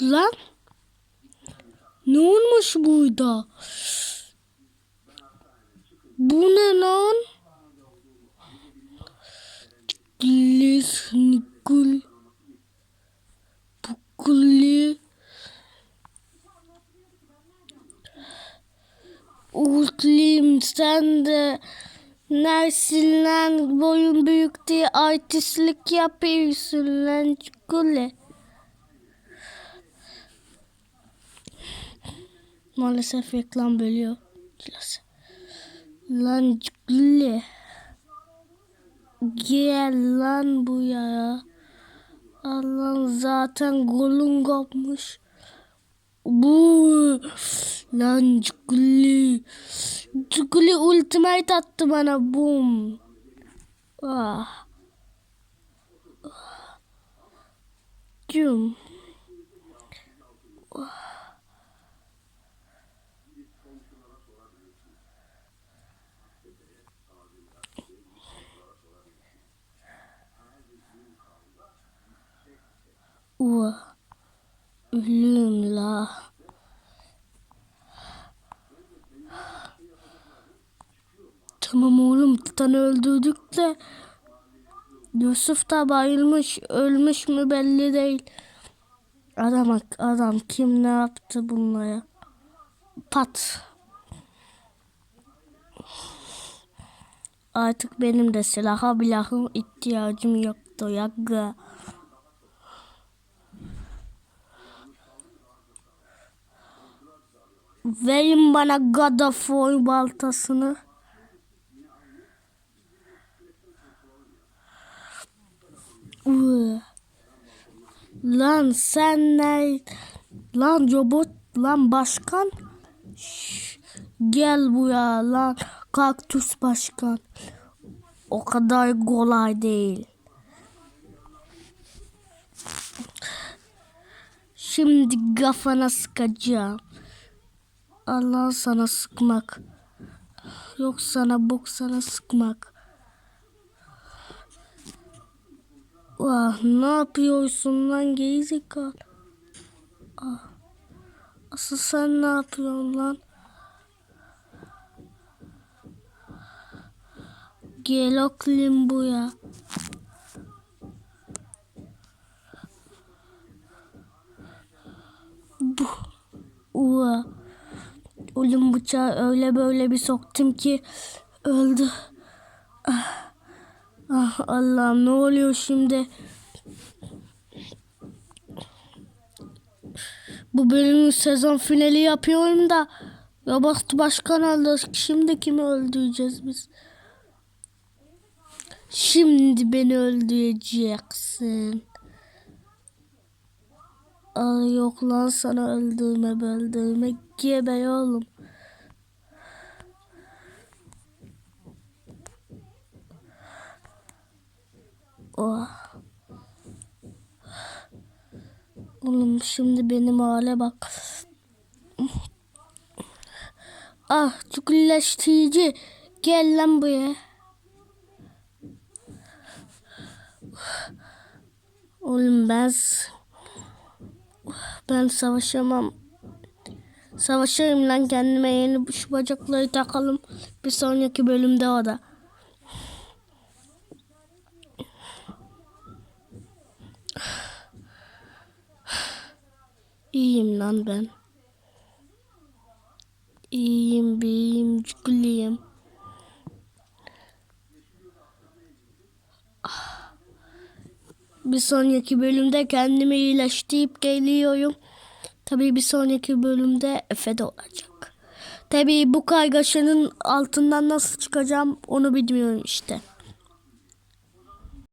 Lan. Ne olmuş burada? Bu ne lan? Lis Nikul Bukuli Utlim sen de Nersin lan boyun büyük diye artistlik yapıyorsun lan çukule. Maalesef reklam bölüyor. Lan çukule. Gel lan bu ya. Allah zaten golün kopmuş. Bu lan çukuli. Çukuli ultimate attı bana bum. Ah. Cum. Ua. Ölüm. Tamam oğlum Titan'ı öldürdük de Yusuf da bayılmış ölmüş mü belli değil. Adam adam kim ne yaptı bunlara? Pat. Artık benim de silaha bilahım ihtiyacım yoktu yaga. Verin bana God of War baltasını. Lan sen ne? Lan robot lan başkan. Şş, gel buraya lan kaktüs başkan. O kadar kolay değil. Şimdi kafana sıkacağım. Allah sana sıkmak. Yok sana bok sana sıkmak. Vah ne yapıyorsun lan gerizekalı? Ah. Asıl sen ne yapıyorsun lan? Gel oklim bu ya. Bu. Ua. Oğlum bıçağı öyle böyle bir soktum ki öldü. Ah, ah Allah'ım ne oluyor şimdi? Bu bölümün sezon finali yapıyorum da Robot Başkan aldı. Şimdi kimi öldüreceğiz biz? Şimdi beni öldüreceksin. Aa, yok lan sana öldürme böldürme geber oğlum. Oh. Oğlum şimdi benim hale bak. Ah çukurlaştırıcı. Gel lan buraya. Oğlum ben ben savaşamam. Savaşırım lan kendime yeni şu bacakları takalım. Bir sonraki bölümde o da. İyiyim lan ben. İyiyim, iyiyim, çukuluyum. Bir sonraki bölümde kendimi iyileştirip geliyorum. Tabii bir sonraki bölümde Efe de olacak. Tabii bu kargaşanın altından nasıl çıkacağım onu bilmiyorum işte.